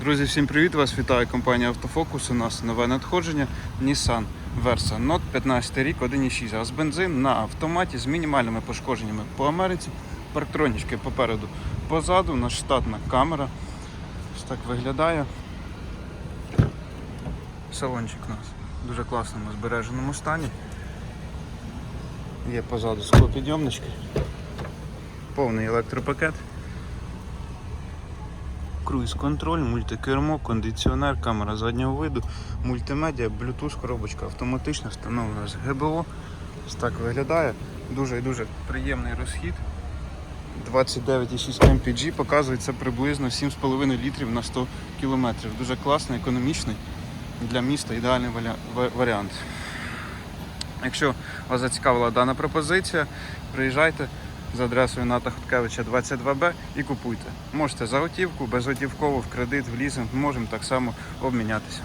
Друзі, всім привіт! Вас вітає компанія Автофокус. У нас нове надходження Nissan Versa Note 15 рік, 1.6 газ бензин на автоматі з мінімальними пошкодженнями по Америці. Парктронічки попереду позаду, у нас штатна камера. Ось так виглядає. Салончик у нас в дуже класному збереженому стані. Є позаду склопідйомнички. Повний електропакет. Круїз-контроль, мультикермо, кондиціонер, камера заднього виду, мультимедіа, Bluetooth, коробочка автоматична, встановлена з ГБО. Ось так виглядає. Дуже і дуже приємний розхід. 29,6 mpg показується приблизно 7,5 літрів на 100 км. Дуже класний, економічний для міста ідеальний варіант. Якщо вас зацікавила дана пропозиція, приїжджайте за адресою Ната Хоткевича 22Б і купуйте. Можете за готівку, безготівково, в кредит, в лізинг, можемо так само обмінятися.